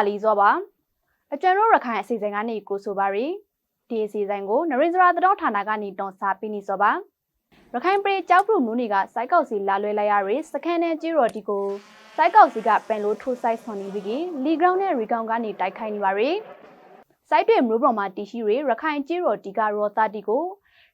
တာလီစောပါအကျွန်တော်ရခိုင်အစီအစဉ်ကနေကိုဆိုပါရီဒီအစီအစဉ်ကိုနရိစရာသတော်ဌာနကနေတွန်စားပြီးနေစောပါရခိုင်ပြည်ကြောက်ဖရူမူနီကစိုက်ကောက်စီလာလွဲလိုက်ရရီစကန်နဲ့ကြီးရော်ဒီကိုစိုက်ကောက်စီကပန်လိုထိုးဆိုင်ဆွန်နေပြီးလီဂရောင်းနဲ့ရီကောင်ကနေတိုက်ခိုက်နေပါရီစိုက်တွေမျိုးပေါ်မှာတီရှိရီရခိုင်ကြီးရော်ဒီကရောတာတီကို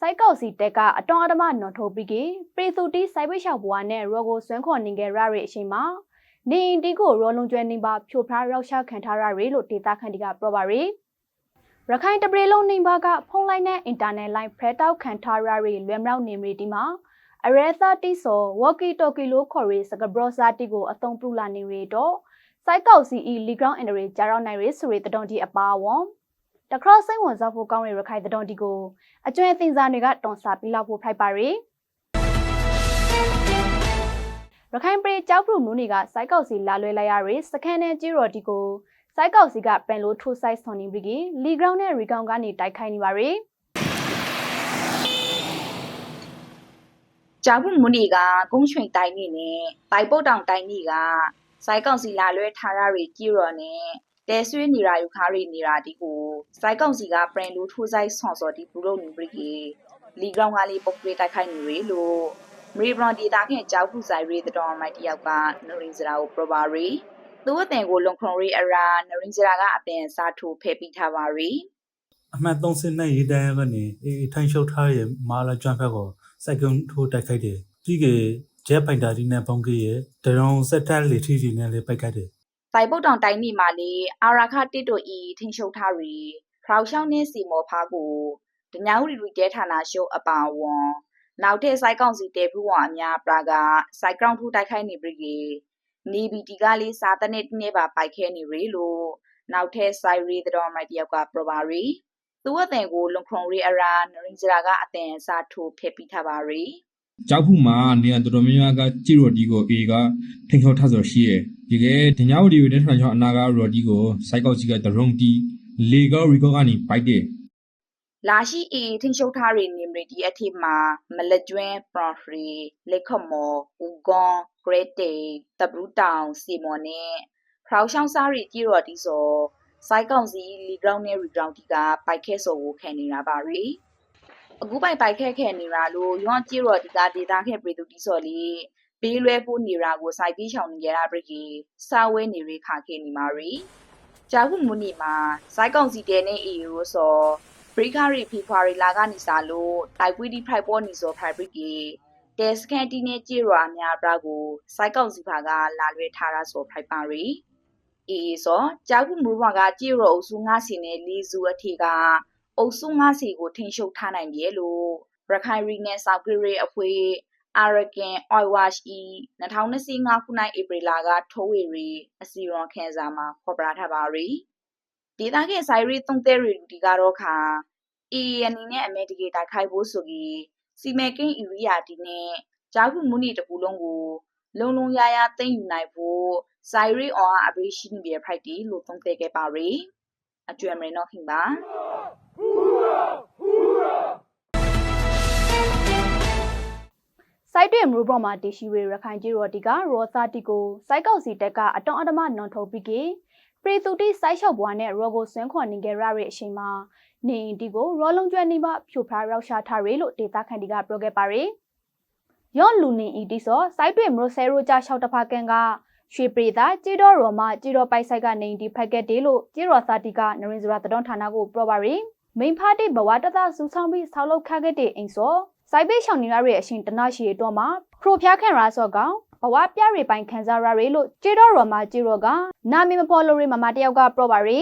စိုက်ကောက်စီတက်ကအတော်အဓမ္မနော်ထိုးပြီးပရီသူတီစိုက်ပိတ်လျှောက်ဘွားနဲ့ရောကိုဆွမ်းခေါ်နေကြရရီအချိန်မှာ နေအိမ်တီကိုရောလုံးကျွဲနေပါဖြိုဖျားရောက်ရှာခံထားရရီလို့ဒေတာခန်တီကပြောပါရီရခိုင်တပရေလုံးနေပါကဖုန်းလိုင်းနဲ့အင်တာနက်လိုင်းဖရဲတောက်ခံထားရရီလွယ်မြောက်နေမီတီမှာအရဲသာတီဆိုဝေါ်ကီတိုကီလိုခေါ်ရီစကဘရောစာတီကိုအသုံးပြုလာနေရီတော့စိုက်ကောက်စီအီလီဂရောင်းအင်ဒရီဂျာရောက်နိုင်ရီဆိုရီတတော်တီအပါဝွန်တခရော့စိတ်ဝင်စားဖို့ကောင်းတဲ့ရခိုင်တတော်တီကိုအကျွဲတင်စားတွေကတွန်ဆာပြီးလောက်ဖို့ဖိုက်ပါရီ ရခိုင်ပြည်ကြောက်ဖရူမူနီကစိုက်ကောက်စီလာလွဲလိုက်ရရီစကန်နဲ့ကြီးရော်ဒီကိုစိုက်ကောက်စီကပန်လိုထိုးဆိုင်ဆွန်နေပြီးလီဂရောင်းနဲ့ရီကောင်ကနေတိုက်ခိုက်နေပါရီကြောက်မှုမနီကကုန်းချွင်တိုင်းနေနဲ့ပိုက်ပုတ်တောင်တိုင်းနေကစိုက်ကောင်စီလာလွဲထားရတွေကြည့်ရော်နဲ့တဲဆွေးနေတာယူခါရီနေတာဒီကိုစိုက်ကောင်စီကပရင်လူထိုးဆိုင်ဆွန်စော်ဒီဘူလို့နေပြီကြီးလီဂရောင်းကလေးပုတ်ပြေးတိုက်ခိုက်နေရလို့မ ရီဘရွန်ဒီတာခင်ကြောက်မှုဆိုင်ရီတတော်မိုက်တယောက်ကနရင်းစရာကိုပရပါရီသူ့အတင်ကိုလုံခုံရီအရာနရင်းစရာကအတင်စားထိုးဖဲပြီးထားပါရီအမှတ်30နဲ့ရေးတန်းကနေအေးထိုင်းရှုပ်ထားရဲ့မာလာကျွမ်းဖက်ကိုစိုက်ကုန်းထိုးတိုက်ခိုက်တယ်ကြီးကဂျက်ပိုင်တာဒီနဲ့ဘုံကြီးရဲ့ဒရုံစက်တက်လေထီကြီးနဲ့လေပိုက်ခိုက်တယ်တိုင်ပုတ်တောင်တိုင်းနေမှာလေအာရာခတစ်တို့ဤထင်းရှုပ်ထားရီခရောက်ရှောင်းနေစီမော်ဖားကိုတညာဝရီရီတဲဌာနရှုပ်အပါဝွန် နောက်ထပ်စိုက်ကောင်စီတဲဖူးဝါအများပရာကစိုက်ကောင်ထူတိုက်ခိုက်နေပြီကြီးနေဘီတီကလေးစာတနစ်နဲ့ပါပိုက်ခဲနေရီလို့နောက်ထပ်စိုက်ရီတော်မိုက်တယောက်ကပရပါရီသူ့အတဲ့ကိုလုံခုံရီအရာနရင်းစရာကအတဲ့စာထိုးဖက်ပြီးထားပါရီကြောက်ဖူမှာနေရာတော်တော်များများကကြည့်ရော်ဒီကိုအေကထိန်ခေါထဆိုရှိရဒီကဲဒညဝဒီရဲ့ထန်ချောင်းအနာကရော်ဒီကိုစိုက်ကောက်ကြီးကဒရုံတီလေကောရီကောကနေပိုက်တယ် လာရှိအီထင်းရှုပ်ထားရီနေမရီဒီအထိမှာမလကျွင်းပရော်ဖရီလက်ခမောဦးဂွန်ဂရတ်တေတဘရူတောင်စီမော်နဲ့ခရောက်ရှောင်းစားရီကြီးရော်ဒီဆိုစိုက်ကောင်စီလီဂရောင်းနဲ့ရီဂရောင်းတီကပိုက်ခဲဆိုကိုခံနေတာပါရီအခုပိုက်ပိုက်ခဲခဲနေတာလို့ရွန်ကြီးရော်ဒီကဒေတာခဲပရီတူတီဆိုလီပေးလွဲဖို့နေတာကိုစိုက်ပြီးချောင်းနေကြတာပြကြီးစာဝဲနေရီခါခဲနေမာရီဂျာခုမူနီမှာစိုက်ကောင်စီတဲနဲ့အီရိုဆိုဘ ရိခရီဖီဖွာရီလာကနေစားလို့တိုက်ပွေးဒီဖိုက်ပေါ်နီဆိုဖိုက်ဘရစ်ကီတဲစကန်တီနဲ့ကြေရွာအများပြားကိုစိုက်ကောက်စီဖာကလာလွဲထားတာဆိုဖိုက်ပါရီအေးဆိုကြောက်မှုမူဘွားကကြေရောအုပ်စုငါးစီနဲ့လီစုအထီကအုပ်စုငါးစီကိုထင်းရှုပ်ထားနိုင်တယ်လို့ရခိုင်ရီနဲ့ဆောက်ဂရီအဖွဲ့အာရကန်အိုင်ဝါရှ်အီ2025ခုနှစ်ဧပြီလကထိုးဝေရီအစီရွန်ခန်းစာမှာဖော်ပြထားပါရီ ဒေသခံဆိုင်ရီတုံတဲရီဒီကတော့ခါအေအနေနဲ့အမေတကေတိုက်ခိုက်ဖို့ဆိုပြီးစီမဲကင်းအီရီယာဒီနဲ့ဂျာခုမူနီတပူလုံးကို လုံလုံရရသိမ့်ယူနိုင်ဖို့ဆိုင်ရီအော်အဘရီရှိနေပြဖိုက်တီလို့သုံးသပ်ခဲ့ပါရီအကျွမ်းမရနော်ခင်ပါစိုက်တွေမူဘောမှာတရှိရီရခိုင်ကြီးရော်ဒီကရောသာတီကိုစိုက်ကောက်စီတက်ကအတောင်အဓမ္မနွန်ထုတ်ပြီးကပ ရီသူတိစိုက်လျှောက်ပွားနဲ့ရော်ကိုဆွန်းခွန်နေကြရတဲ့အချိန်မှာနေအိမ်တီကိုရော်လုံးကျွဲနေမှဖြိုဖျားရောက်ရှာထားရလို့ဒေတာခန်တီကပြောခဲ့ပါရယ်ရော့လူနေဤတီဆိုစိုက်တွေမရိုဆဲရိုကြလျှောက်တဖာကန်ကရွှေပရိသာကြေတော်ရော်မှကြေတော်ပိုက်ဆိုင်ကနေဒီဖက်ကက်တေးလို့ကြေတော်သာတီကနရင်စရာတတော်ဌာနကိုပြောပါရယ်မိန်ဖားတိဘဝတသစူးဆောင်ပြီးဆောက်လုပ်ခက်ခဲ့တဲ့အိမ်ဆိုစိုက်ပိတ်ရှောင်နေရတဲ့အရှင်တနရှိရတော့မှာခရိုဖျားခန့်ရာဆော့ကောင် ဘဝပြရိပိုင်ခံစားရရလို့ကျေတော်ရော်မှာကျေတော်ကနာမည်မဖော်လို့ရမမတယောက်ကပြောပါရီ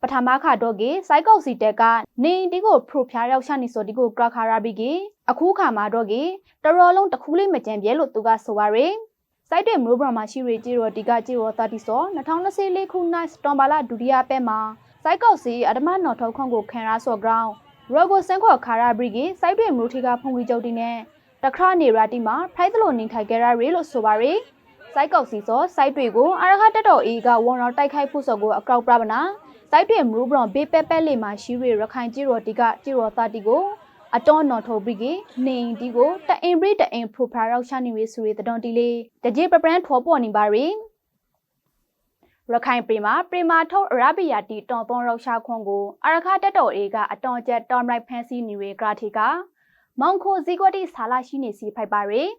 ပထမခါတော့ကေစိုက်ကောက်စီတက်ကနေဒီကိုဖရိုဖျားရောက်ရှာနေစောဒီကိုကရခါရပြီးကေအခုခါမှာတော့ကေတရော်လုံးတစ်ခုလေးမကြံပြဲလို့သူကဆိုပါရီစိုက်တဲ့မျိုးဘရမှာရှိရကျေတော်ဒီကကျေတော်30စော2024ခုနှစ်စတောင်ဘာလဒုတိယပတ်မှာစိုက်ကောက်စီအဓမ္မနော်ထုတ်ခွန်ကိုခံရဆော့ဂရောင်းရောဂိုစန်ခေါ်ခါရဘရီကေစိုက်တွေမျိုးထီကဖုန်ကြီးကျုပ်တီနဲ့ တခရနေရာတီမှာဖိုက်သလိုနေထိုင်ကြရရီလို့ဆိုပါရီစိုက်ကောက်စီစောစိုက်တွေကိုအာရခတက်တော်အေးကဝန်တော်တိုက်ခိုက်ဖို့စောကိုအကောက်ပြပနာစိုက်တွေမူဘရွန်ဘေးပဲပဲလေးမှာရှိရီရခိုင်ကြီးရော်တီကကြီးရော်တာတီကိုအတော်နော်ထုတ်ပြီးကနေအိမ်တီကိုတအင်ဘရီတအင်ပရိုဖာရောက်ရှာနေရီဆိုရီတတော်တီလေးတကြေပပရန်ထောပေါ်နေပါရီရရခိုင်ပြည်မှာပရီမာထုတ်အရဘီယာတီတွန်သွန်ရောက်ရှာခွန်ကိုအရခတက်တော်အေကအတော်ကျက်တော်မိုက်ဖန်စီနေဝေဂရာတီက မောင်ခိုဇီကွက်တီဆာလာရှိနေစီဖိုက်ပါရယ်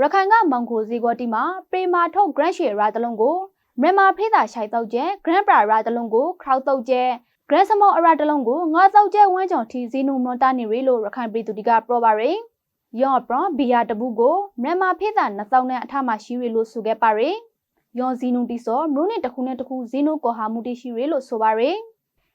ရခိုင်ကမောင်ခိုဇီကွက်တီမှာပရီမာထုတ် grand share ရာတလုံးကိုမြန်မာဖေးသာရှိုက်တော့ကျဲ grand pra ရာတလုံးကို crowd တော့ကျဲ grand small အရာတလုံးကိုငါတော့ကျဲဝန်းချောင်ထီဇီနူမွန်တာနေရလို့ရခိုင်ပြည်သူတွေကပြောပါရယ်ယော့ပရဘီယာတဘူးကိုမြန်မာဖေးသာ2000နဲ့အထမှရှိရလို့ဆိုခဲ့ပါရယ်ယောဇီနူတီစောမလို့နဲ့တခုနဲ့တခုဇီနူကောဟာမှုတိရှိရလို့ဆိုပါရယ်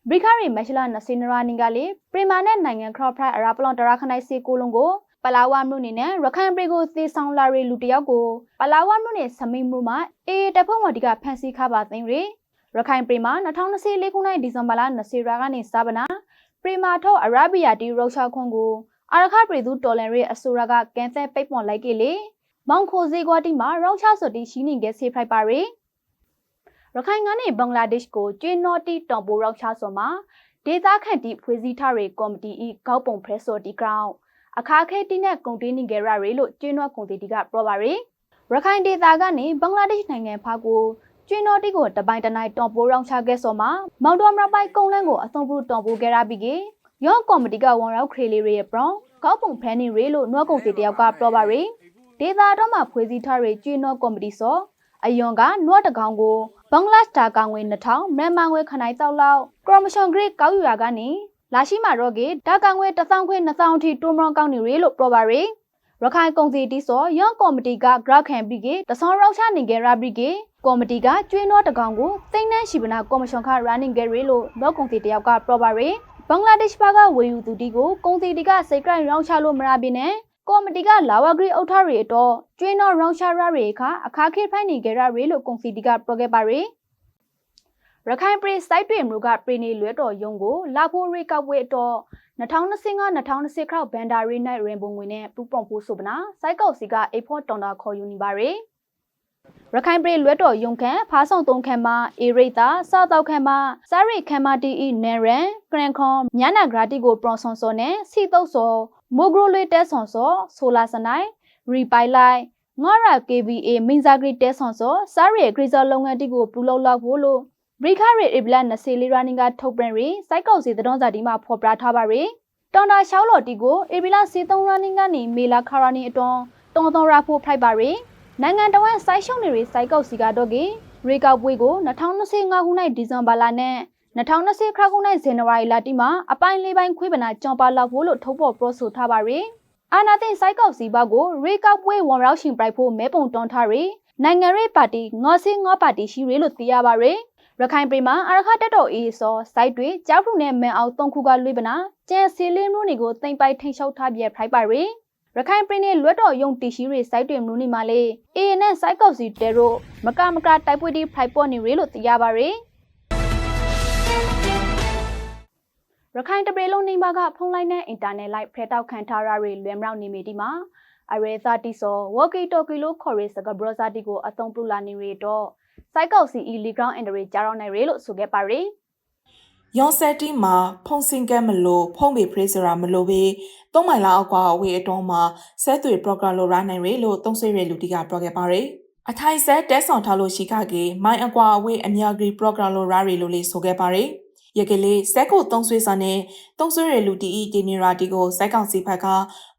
ဘရိခရီမက်ရှလာနစင်နရာနင်ကလေပရီမာနဲ့နိုင်ငံခရော့ဖရိုက်အရာပလွန်တရာခနိုင်စီကိုလုံးကိုပလာဝမြို့နယ်နဲ့ရခိုင်ပြည်ကိုသေဆောင်လာရီလူတယောက်ကိုပလာဝမြို့နယ်စမိန်မြို့မှာအေးတပ်ဖွဲ့ဝင်တီကဖမ်းဆီးခပါသိမ်းရယ်ရခိုင်ပြည်မှာ2024ခုနှစ်ဒီဇင်ဘာလ20ရက်ကနေစပါနာပရီမာထုတ်အရာဘီယာတီရုရှာခွန်ကိုအာရခပြည်သူတော်လန်ရဲအဆိုရကကန်သက်ပိတ်ပွန်လိုက်ကေလေမောင်ခိုဇေကွာတီမှာရောင်းချဆိုတီရှိနေခဲ့ဆေးဖိုက်ပါရယ် ရခိုင်ကနေဘင်္ဂလားဒေ့ရှ်ကိုကျွင်းနော်တီတောင်ပိုရောင်းချဆိုမှာဒေသခန့်တီဖွဲ့စည်းထားတဲ့ကော်မတီဤကောက်ပုံဖရက်ဆိုတီကောင် အခါခဲတီနဲ့ကုန်တင်းနေကြရရေလို့ကျွင်းနော်ကုန်တီတီကပြောပါရယ်ရခိုင်ဒေသကနေဘင်္ဂလားဒေ့ရှ်နိုင်ငံဖာကိုကျွင်းတော်တီကိုတပိုင်တနိုင်တောင်ပိုရောင်းချခဲ့ဆိုမှာမောင်တော်မရပိုင်ကုန်းလန်းကိုအသုံးပြုတောင်ပိုခဲ့ရပြီးကေရောကော်မတီကဝန်ရောက်ခရီလေးရဲ့ပရောကောက်ပုံဖန်နေရေလို့နှောကုန်တီတယောက်ကပြောပါရယ်ဒေသတော်မှာဖွဲ့စည်းထားတဲ့ကျွင်းတော်ကော်မတီဆိုအယွန်ကနွတ်တကောင်ကို ဘင်္ဂလားစတာကောင်ငွေ2000မြန်မာငွေခနိုင်တောက်လောက်ကရမရှင်ဂရိတ်ကောက်ယူရကနေလာရှိမှာတော့ကေဒါကောင်ငွေ1000ခွေ2000အထိတိုးမရောကောက်နေရေလို့ပြောပါရယ်ရခိုင်ကုန်စီတီစောရန်ကော်မတီကဂရခံပြီးကေတဆောင်းရောက်ချနေကြရပြီးကေကော်မတီကကျွင်းတော့တကောင်ကိုသိန်းနှန်းရှိပနာကော်မရှင်ခ running ကြရေလို့တော့ကုန်စီတယောက်ကပြောပါရယ်ဘင်္ဂလားဒေ့ရှ်ဘက်ကဝေယူသူတီကိုကုန်စီတီကစိတ်ကြိုက်ရောင်းချလို့မရပြင်းနဲ့ ကော်မတီကလာဝဂရီအုတ်ထရီတော့ကျွင်းတော့ရောင်းချရရေခအခါခေဖိုင်နေကြရရေလို့ကုန်စီတီကပြောခဲ့ပါရယ်ရခိုင်ပြည်စိုက်တွေမျိုးကပြည်နေလွဲတော်ယုံကိုလာဖို့ရိကောက်ဝဲတော့2025-2020ခရောက်ဘန်ဒါရီနိုင်ရင်ပုံငွေနဲ့ပူပွန်ဖို့ဆိုပနာစိုက်ကောက်စီကအိဖို့တောင်တာခေါ်ယူနေပါရယ်ရခိုင်ပြည်လွဲတော်ယုံခန့်ဖားဆောင်သုံးခန့်မှာအေရိတာစောက်တောက်ခန့်မှာစားရိခန့်မှာတီအီနန်ရန်ဂရန်ခွန်ညနာဂရာတီကိုပရွန်ဆွန်စောနဲ့စီတုတ်စော မိုဂရိုလွေတဲဆွန်စောဆိုလာစနိုင်ရီပိုင်လိုက်ငါရ KVA မင်းဇာဂရီတဲဆွန်စောစားရိဂရီဇောလုပ်ငန်းတီကိုပူလောက်လောက်ဖို့လို့ဘရိခရစ်အဘလ20လီရာနင်ကထုတ်ပြန်ရီစိုက်ကောက်စီသတင်းစာတီမှာဖော်ပြထားပါရီတော်တာရှောက်လော်တီကိုအေဘီလာစေ3ရာနင်ကနေမေလာခါရာနီအတွန်းတုံတော်ရာဖို့ဖိုက်ပါရီနိုင်ငံတော်ဝန်စိုက်ရှုံနေရီစိုက်ကောက်စီကတော့ကေရေကောက်ပွဲကို2025ခုနှစ်ဒီဇင်ဘာလနဲ့ 2020ခရခုနှစ်ဇန်နဝါရီလတီမှာအပိုင်းလေးပိုင်းခွေးပနာကြောင်ပါလောက်ဖို့လို့ထုတ်ပေါ်ပြောဆိုထားပါရီအာနာသိစိုက်ကောက်စီဘကိုရေကောက်ပွဲဝန်ရောက်ရှင်ပြိုက်ဖို့မဲပုံတွန်းထားရီနိုင်ငံရေးပါတီငေါ်စင်းငေါ်ပါတီရှိရီလို့သိရပါရီရခိုင်ပြည်မှာအရခတက်တော်အေးစောစိုက်တွေကြောက်ထုနဲ့မန်အောင်သုံးခုကလွေးပနာကျန်စီလင်းမျိုးတွေကိုတင်ပိုက်ထိန်လျှောက်ထားပြဖိုက်ပါရီရခိုင်ပြည်နယ်လွတ်တော်ယုံတီရှိတွေစိုက်တွေမျိုးနေမှာလေအေးနဲ့စိုက်ကောက်စီတဲတို့မကမကတိုက်ပွဲတီဖိုက်ပေါ်နေရီလို့သိရပါရီ ရခိုင်တပရေလုံးနေပါကဖုန်းလိုင်းနဲ့အင်တာနက်လိုက်ဖဲတောက်ခံထားရတွေလွယ်မရောက်နေမီဒီမှာအရေသာတီဆိုဝကီတိုကီလိုခေါ်ရေးစကဘရဇာတီကိုအသုံးပြုလာနေရီတော့စိုက်ကောက်စီအီလီဂရောင်းအန်ဒရီကြားတော့နိုင်ရလို့ဆိုခဲ့ပါရီ။ယောဆက်တီမှာဖုန်စင်ကက်မလို့ဖုန်ပေဖရေးစရာမလို့ပဲသုံးမိုင်လောက်အောက်ကဝေအတွန်းမှာဆက်သွေ program လိုရနိုင်ရလို့သုံးဆွေရလူတီကပြောခဲ့ပါရယ်။အထိုင်ဆက်တက်ဆောင်ထားလို့ရှိခကေမိုင်အကွာအဝေးအမြဂရီ program လိုရရလို့လေးဆိုခဲ့ပါရယ်။ ရကလေးစက်ကိုသုံးဆွေစာနဲ့သုံးဆွေရလူတီဤဒီနီရာတီကိုစိုက်ကောင်စီဖက်က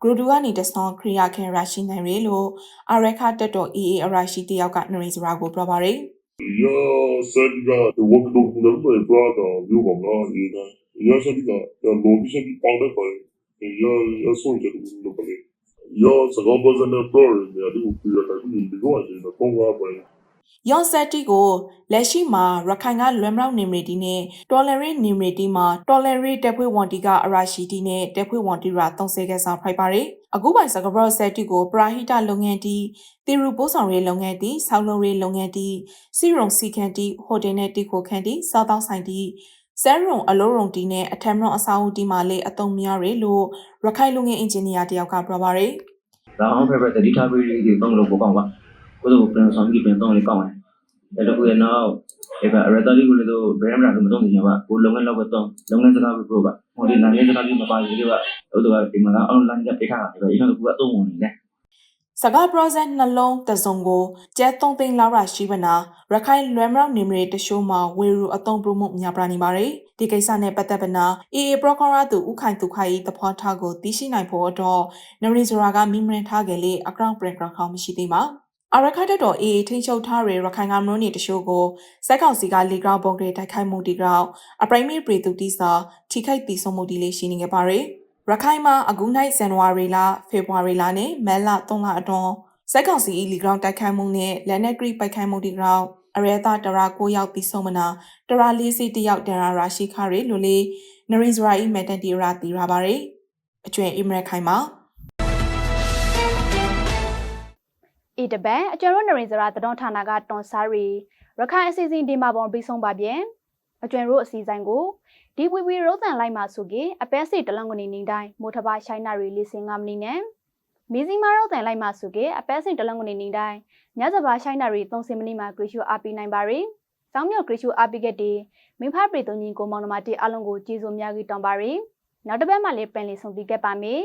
ဂရူဒူကနေတဆောင်းခရီယာခင်ရရှိနိုင်ရလို့အရက်ခတက်တော် EA အရာရှိတယောက်ကနရိစရာကိုပြောပါရယ် Ja, Sadiga, the work don't do them, my brother, you know, man, you know. Ja, Sadiga, the lobby should be found up by. Ja, ja, so you do look at it. Ja, so go was an employer, yeah, they will be like, I think you go and the phone up by. ယောင်ဆက်တီကိုလက်ရှိမှာရခိုင်ကလွမ်မြောက်နေမရီတီနဲ့တော်လရီနေမရီတီမှာတော်လရီတက်ဖွေးဝန်တီကအရာရှိတီနဲ့တက်ဖွေးဝန်တီရာသုံးဆဲခဲ့ဆောင်ဖိုက်ပါရယ်အခုပိုင်စကဘရဆက်တီကိုပရာဟိတလုပ်ငန်းတီတီရူပိုးဆောင်ရေးလုပ်ငန်းတီဆောက်လုပ်ရေးလုပ်ငန်းတီစီရုံစီခန်တီဟိုတယ်နဲ့တီကိုခန်တီစောက်တောက်ဆိုင်တီဆဲရုံအလုံးရုံတီနဲ့အထက်မရွန်အစာအုပ်တီမှာလေအုံများရလို့ရခိုင်လူငယ်အင်ဂျင်နီယာတယောက်ကပြောပါရယ်ဒါအောင်ဖက်ဖက်တတိထားပြီးဒီတော့လို့ပိုကောင်းပါ ကိုတို့ပြန်ဆောင်ပြီးပြန်တော့လေကောင်းတယ်ဒါတော့ကိုရနောက်ဒီကရတာလီကိုလည်းတော့ဘယ်မှာတော့မတော့နေပါဘူးလုံငန်းလောက်တော့လုံငန်းစကားပြောပါဟိုဒီနာရီစကားပြီးမပါသေးဘူးကတို့ကဒီမှာအောင်လိုင်းကပိတ်ထားတယ်ပဲအင်းတို့ကအသုံးဝင်နေတယ်စကားပရောဇက်နှလုံးတစုံကိုကျဲသုံးသိန်းလောက်ရရှိပနာရခိုင်လွယ်မရောက်နေမရီတရှိုးမှာဝေရူအတုံးပရမှုများပြနေပါရယ်ဒီကိစ္စနဲ့ပတ်သက်ပနာအေအေပရကောရာသူဥခိုင်သူခိုင်တဖွားထားကိုသိရှိနိုင်ဖို့တော့နရီဇရာကမိမရင်ထားကြလေအကောင့်ပရက်ခေါင်းမရှိသေးပါ အရခတ်တော်အေအေထိန်ချုပ်ထားရရခိုင်ကမလို့နေတရှိုးကိုစက်ကောင်စီကလီဂရောင်းပုံတွေတိုက်ခိုက်မှုတီကောင်အပရိုင်မီပရီသူတီစာထိခိုက်တီဆုံးမှုတီလေးရှိနေကြပါရယ်ရခိုင်မှာအခုနိုင်ဇန်နဝါရီလဖေဖော်ဝါရီလနဲ့မဲလ3လအတွင်းစက်ကောင်စီလီဂရောင်းတိုက်ခိုက်မှုနဲ့လက်နက်ဂရိပိုက်ခိုက်မှုတီကောင်အရဲသားတရာ9ယောက်ပြီးဆုံးမနာတရာ40တယောက်တရာရာရှိခါရီလိုလေးနရီဇရာအီမက်တန်တီရာတီရာပါရယ်အကျွင်အီမရက်ခိုင်မှာ တပန်အကျွမ်းတို့နရင်စရာတတော်ဌာနကတွန်ဆာရီရခိုင်အစီအစဉ်ဒီမှာပေါ်ပြီးဆုံးပါပြန်အကျွမ်းတို့အစီအစဉ်ကိုဒီဝီဝီရိုးတန်လိုက်မှာဆိုကေအပဲစီတလန်ကနေနေတိုင်းမိုထဘာရှိုင်းနာရီလေးစင်ငါမနီနဲ့မီဇီမာရိုးတန်လိုက်မှာဆိုကေအပဲစီတလန်ကနေနေတိုင်းညစဘာရှိုင်းနာရီ3စင်မနီမှာဂရီရှူအားပေးနိုင်ပါရီစောင်းမြောက်ဂရီရှူအားပေးခဲ့တဲ့မင်းဖပရီတုံကြီးကိုမောင်နှမတီအလုံးကိုကျေးဇူးများကြီးတောင်းပါရီနောက်တစ်ပတ်မှလည်းပြန်လည်ဆုံပြီးခဲ့ပါမယ်